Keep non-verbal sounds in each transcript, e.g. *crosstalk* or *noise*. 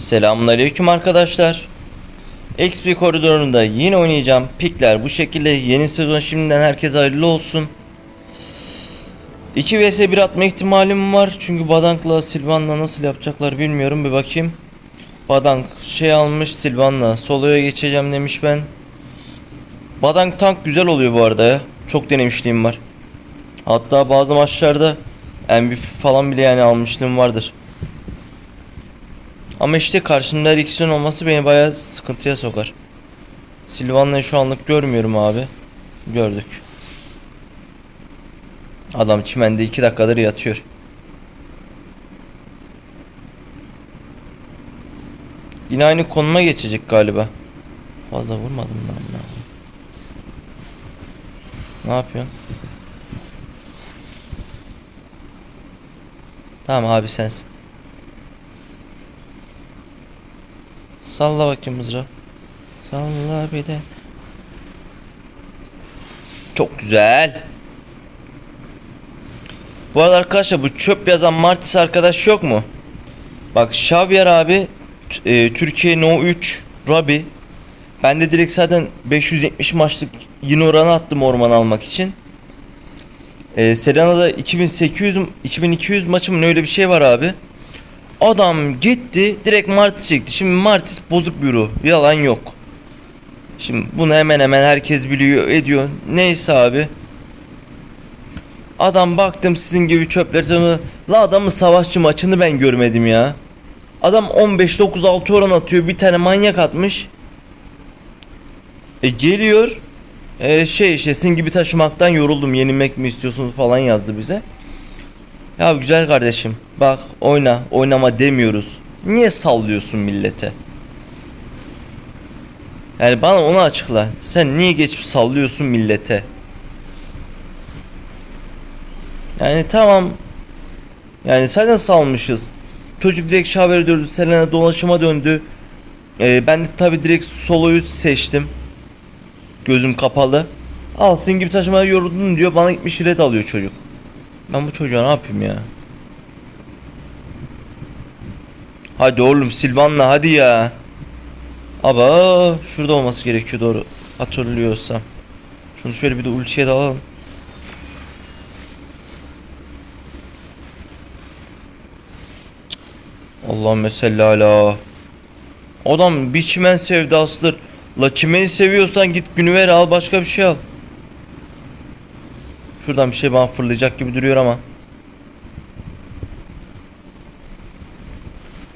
Selamünaleyküm arkadaşlar. XP koridorunda yine oynayacağım. Pikler bu şekilde. Yeni sezon şimdiden herkese hayırlı olsun. 2 vs 1 atma ihtimalim var. Çünkü Badank'la Silvan'la nasıl yapacaklar bilmiyorum. Bir bakayım. Badank şey almış Silvan'la. Solo'ya geçeceğim demiş ben. Badank tank güzel oluyor bu arada ya. Çok denemişliğim var. Hatta bazı maçlarda MVP falan bile yani almışlığım vardır. Ama işte karşımda her ikisinin olması beni bayağı sıkıntıya sokar. Silvan'la şu anlık görmüyorum abi. Gördük. Adam çimende 2 dakikadır yatıyor. Yine aynı konuma geçecek galiba. Fazla vurmadım lan. Ne yapıyorsun? Tamam abi sensin. Salla bakayım mızrağı. Salla bir de. Çok güzel. Bu arada arkadaşlar bu çöp yazan Martis arkadaş yok mu? Bak Xavier abi e, Türkiye No 3 Rabi. Ben de direkt zaten 570 maçlık yine oranı attım orman almak için. E, Selena'da 2800 2200 maçımın öyle bir şey var abi. Adam gitti direkt Martis çekti. Şimdi Martis bozuk ruh. Yalan yok. Şimdi bunu hemen hemen herkes biliyor ediyor. Neyse abi. Adam baktım sizin gibi çöpler La adamın savaşçı maçını ben görmedim ya. Adam 15-9-6 oran atıyor. Bir tane manyak atmış. E geliyor. E şey işte sizin gibi taşımaktan yoruldum. Yenilmek mi istiyorsunuz falan yazdı bize. Ya güzel kardeşim bak oyna oynama demiyoruz. Niye sallıyorsun millete? Yani bana onu açıkla. Sen niye geçip sallıyorsun millete? Yani tamam. Yani zaten salmışız. Çocuk direkt şaver döndü. Selena dolaşıma döndü. Ee, ben de tabi direkt soloyu seçtim. Gözüm kapalı. Al senin gibi taşımaya yoruldun diyor. Bana gitmiş red alıyor çocuk. Ben bu çocuğa ne yapayım ya? Hadi oğlum Silvan'la hadi ya. Aba şurada olması gerekiyor doğru hatırlıyorsam. Şunu şöyle bir de ultiye de alalım. Allah'ım mesela ala. Adam bir çimen sevdasıdır. La çimeni seviyorsan git günüver al başka bir şey al. Şuradan bir şey bana fırlayacak gibi duruyor ama.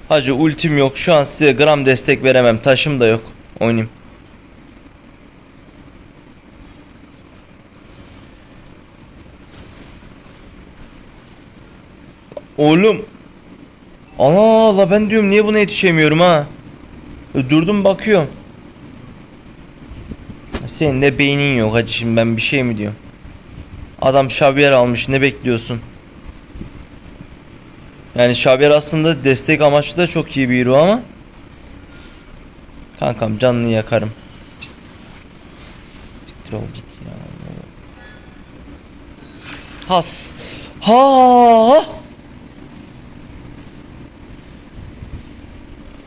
Hacı ultim yok. Şu an size gram destek veremem. Taşım da yok. Oynayayım. Oğlum. Ana la ben diyorum niye buna yetişemiyorum ha? E, Durdum bakıyorum. Senin de beynin yok hacı şimdi ben bir şey mi diyorum? Adam Xavier almış ne bekliyorsun? Yani Xavier aslında destek amaçlı da çok iyi bir hero ama. Kankam canını yakarım. Siktir ol git ya. Has. Ha!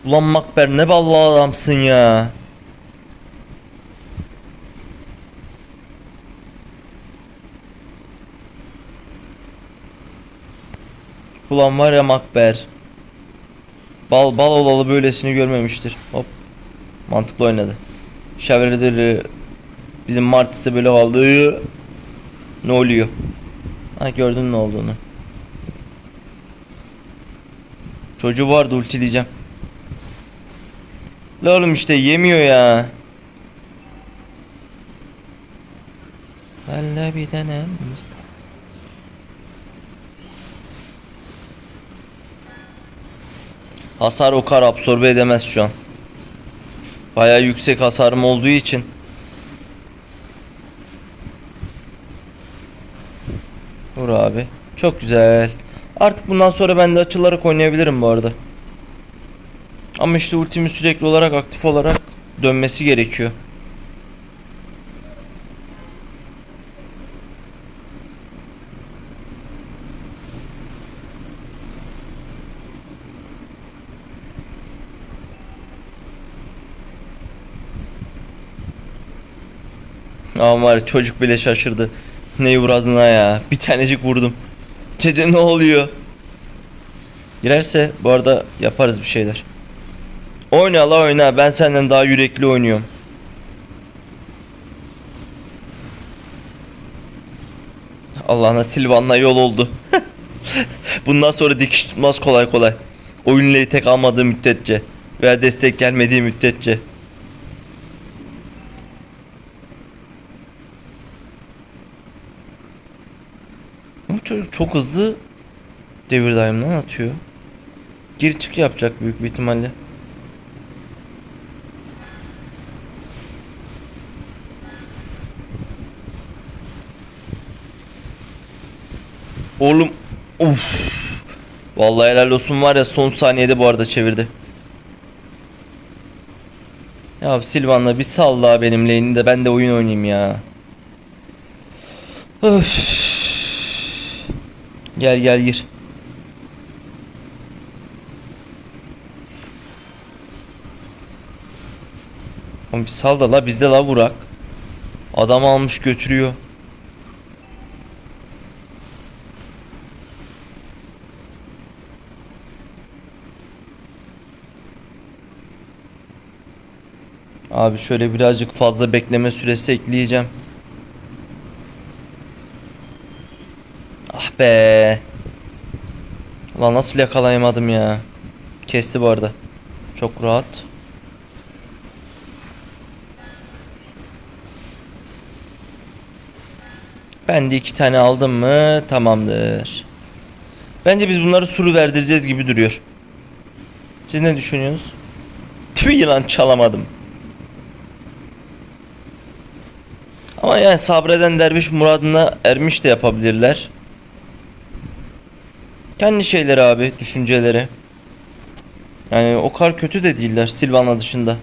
Ulan Makber ne ballı adamsın ya Ulan var ya Makber. Bal bal olalı böylesini görmemiştir. Hop. Mantıklı oynadı. Şevreleri bizim Martis'te böyle kaldı. Ne oluyor? Ha gördün ne olduğunu. Çocuğu vardı ulti diyeceğim. La oğlum işte yemiyor ya. Valla bir tanem. Hasar o kadar absorbe edemez şu an. Bayağı yüksek hasarım olduğu için. Vur abi. Çok güzel. Artık bundan sonra ben de açılarak oynayabilirim bu arada. Ama işte ultimi sürekli olarak aktif olarak dönmesi gerekiyor. Ama var çocuk bile şaşırdı. Ne uğradığına ya. Bir tanecik vurdum. Dedi ne oluyor? Girerse bu arada yaparız bir şeyler. Oyna la oyna. Ben senden daha yürekli oynuyorum. Allah'ına Silvan'la yol oldu. *laughs* Bundan sonra dikiş tutmaz kolay kolay. Oyunla tek almadığı müddetçe. Veya destek gelmediği müddetçe. Çok hızlı devir daimden atıyor. Gir çık yapacak büyük bir ihtimalle. Oğlum uf. Vallahi helal olsun var ya son saniyede bu arada çevirdi. Ya Silvan'la bir sal daha benim lane'i de ben de oyun oynayayım ya. Öf. Gel gel gir. Oğlum bir sal da la bizde la vurak. Adam almış götürüyor. Abi şöyle birazcık fazla bekleme süresi ekleyeceğim. Be. Lan nasıl yakalayamadım ya. Kesti bu arada. Çok rahat. Ben de iki tane aldım mı tamamdır. Bence biz bunları suru verdireceğiz gibi duruyor. Siz ne düşünüyorsunuz? Tüy yılan çalamadım. Ama yani sabreden derviş muradına ermiş de yapabilirler. Kendi şeyleri abi, düşünceleri. Yani o kadar kötü de değiller Silvana dışında.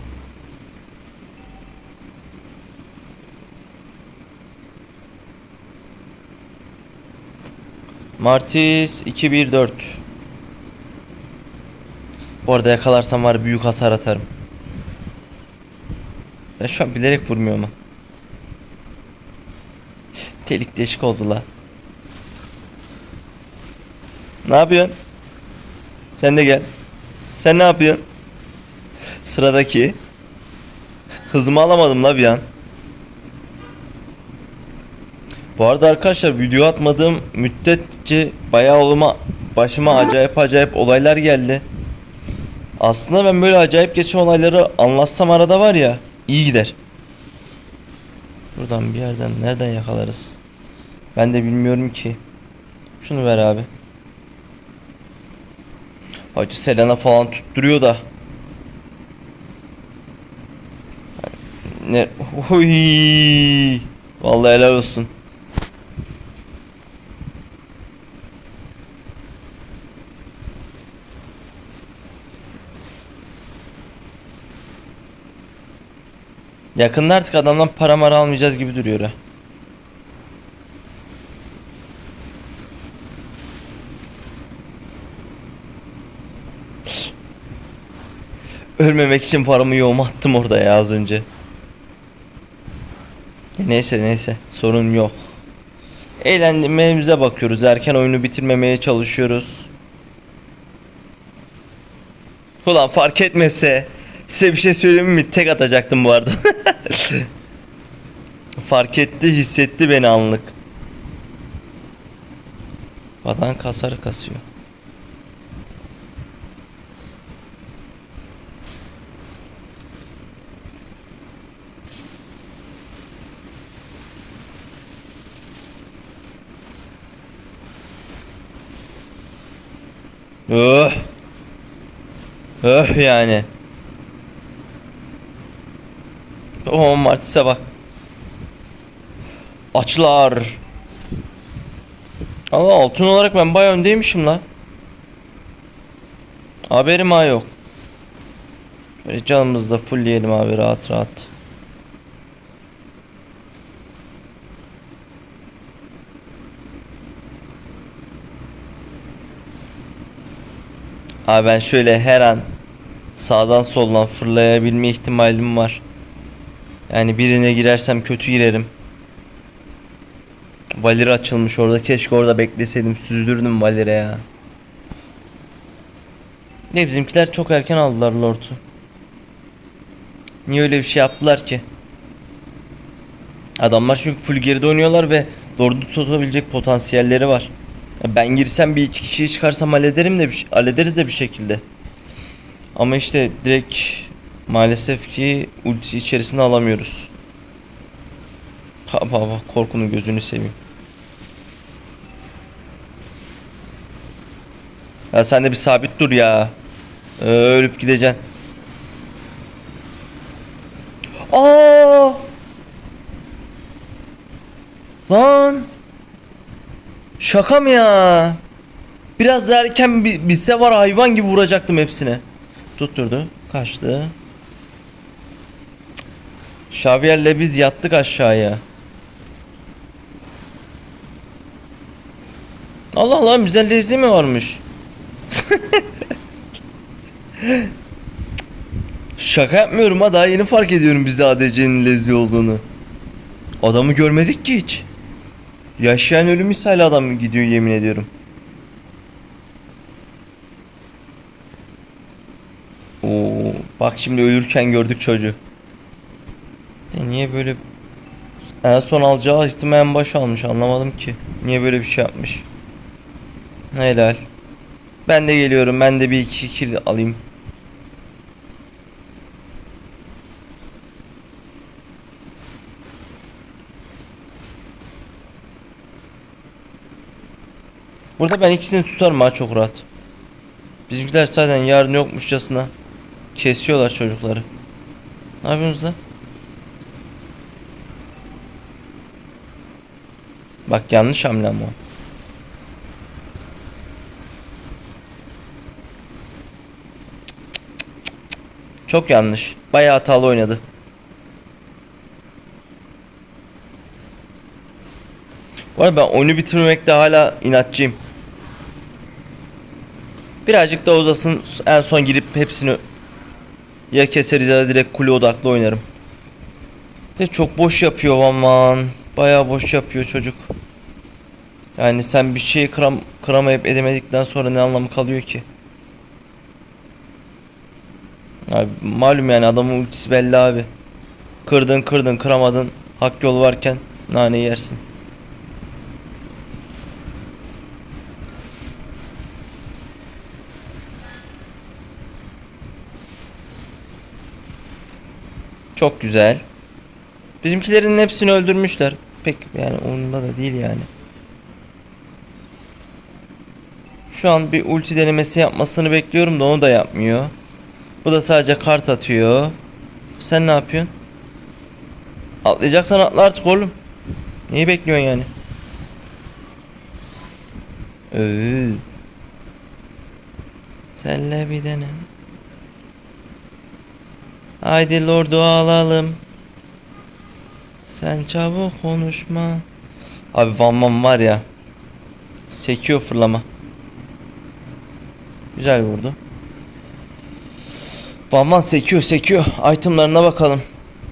Martis 214. Bu arada yakalarsam var büyük hasar atarım. Ben şu an bilerek vurmuyorum ama. Delik deşik oldu la. Ne yapıyorsun? Sen de gel. Sen ne yapıyorsun? Sıradaki. Hızımı alamadım la bir an. Bu arada arkadaşlar video atmadığım müddetçe bayağı oluma başıma acayip acayip olaylar geldi. Aslında ben böyle acayip geçen olayları anlatsam arada var ya iyi gider. Buradan bir yerden nereden yakalarız? Ben de bilmiyorum ki. Şunu ver abi. Hacı Selena falan tutturuyor da. Ne? Huy. Vallahi helal olsun. Yakında artık adamdan para mara almayacağız gibi duruyor ha. Ölmemek için paramı yoğuma attım orada ya az önce. Neyse neyse sorun yok. Eğlenmemize bakıyoruz. Erken oyunu bitirmemeye çalışıyoruz. Ulan fark etmese size bir şey söyleyeyim mi? Tek atacaktım bu arada. *laughs* fark etti, hissetti beni anlık. Vadan kasarı kasıyor. Öh. Öh yani. Oh Martis'e bak. Açlar. Allah altın olarak ben bayağı öndeymişim la. Haberim ha yok. Şöyle canımızı da fullleyelim abi rahat rahat. Abi ben şöyle her an sağdan soldan fırlayabilme ihtimalim var. Yani birine girersem kötü girerim. Valir açılmış orada. Keşke orada bekleseydim. Süzülürdüm Valir'e ya. Ne bizimkiler çok erken aldılar Lord'u. Niye öyle bir şey yaptılar ki? Adamlar çünkü full geride oynuyorlar ve Lord'u tutabilecek potansiyelleri var. Ben girsem bir iki kişiyi çıkarsam hallederim de bir, hallederiz de bir şekilde. Ama işte direkt maalesef ki ulti içerisine alamıyoruz. Ha baba korkunun gözünü seveyim. Ya sen de bir sabit dur ya. Ee, ölüp gideceksin. Aa! Lan! Şaka mı ya? Biraz daha erken bi- bilse var hayvan gibi vuracaktım hepsine. Tutturdu. Kaçtı. Xavier'le biz yattık aşağıya. Allah Allah bizde lezzi mi varmış? *laughs* Şaka yapmıyorum ha daha yeni fark ediyorum bizde ADC'nin lezzi olduğunu. Adamı görmedik ki hiç. Yaşayan ölü misali adam gidiyor yemin ediyorum. Oo, bak şimdi ölürken gördük çocuğu. Ya niye böyle en son alacağı ihtimal en baş almış anlamadım ki. Niye böyle bir şey yapmış. Helal. Ben de geliyorum. Ben de bir iki kill alayım. Burada ben ikisini tutarım ha çok rahat. Bizimkiler zaten yarın yokmuşçasına kesiyorlar çocukları. Ne yapıyorsunuz lan? Bak yanlış hamle ama. Çok yanlış. Bayağı hatalı oynadı. Bu arada ben oyunu bitirmemekte hala inatçıyım. Birazcık daha uzasın en son girip hepsini ya keseriz ya direkt kule odaklı oynarım. De çok boş yapıyor aman. Bayağı boş yapıyor çocuk. Yani sen bir şeyi kıram, kıramayıp edemedikten sonra ne anlamı kalıyor ki? Abi malum yani adamın ultisi belli abi. Kırdın kırdın kıramadın. Hak yol varken nane yersin. Çok güzel. Bizimkilerin hepsini öldürmüşler. Pek yani onunla da değil yani. Şu an bir ulti denemesi yapmasını bekliyorum da onu da yapmıyor. Bu da sadece kart atıyor. Sen ne yapıyorsun? Atlayacaksan atla artık oğlum. Neyi bekliyorsun yani? Ee. Senle bir dene. Haydi lordu alalım. Sen çabuk konuşma. Abi Van Van var ya. Sekiyor fırlama. Güzel vurdu. Van Van sekiyor sekiyor. Itemlarına bakalım.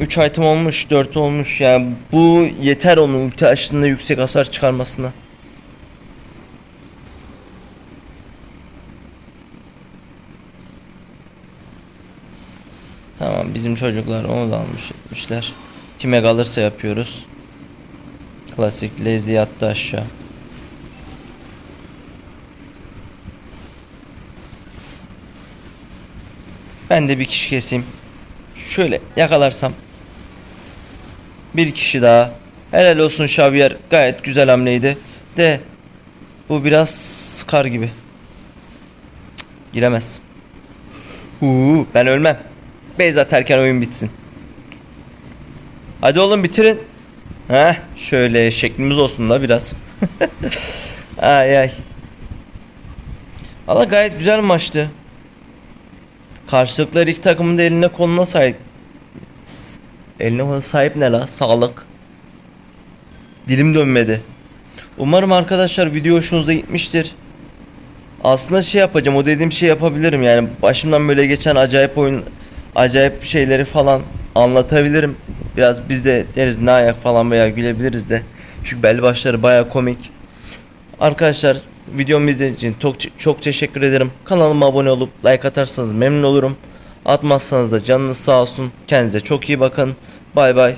3 item olmuş 4 olmuş yani bu yeter onun ulti açtığında yüksek hasar çıkarmasına. Tamam bizim çocuklar onu da almış etmişler. Kime kalırsa yapıyoruz. Klasik Leslie yattı aşağı. Ben de bir kişi keseyim. Şöyle yakalarsam. Bir kişi daha. Helal olsun Xavier. Gayet güzel hamleydi. De bu biraz skar gibi. Cık, giremez. Uuu ben ölmem. Beyz atarken oyun bitsin. Hadi oğlum bitirin. Heh şöyle şeklimiz olsun da biraz. *laughs* ay ay. Valla gayet güzel maçtı. Karşılıklı her iki takımın da eline koluna sahip. Eline koluna sahip ne la? Sağlık. Dilim dönmedi. Umarım arkadaşlar video hoşunuza gitmiştir. Aslında şey yapacağım o dediğim şey yapabilirim yani başımdan böyle geçen acayip oyun acayip şeyleri falan anlatabilirim. Biraz biz de deriz ne ayak falan veya gülebiliriz de. Çünkü belli başları baya komik. Arkadaşlar videomu izlediğiniz için çok, çok teşekkür ederim. Kanalıma abone olup like atarsanız memnun olurum. Atmazsanız da canınız sağ olsun. Kendinize çok iyi bakın. Bay bay.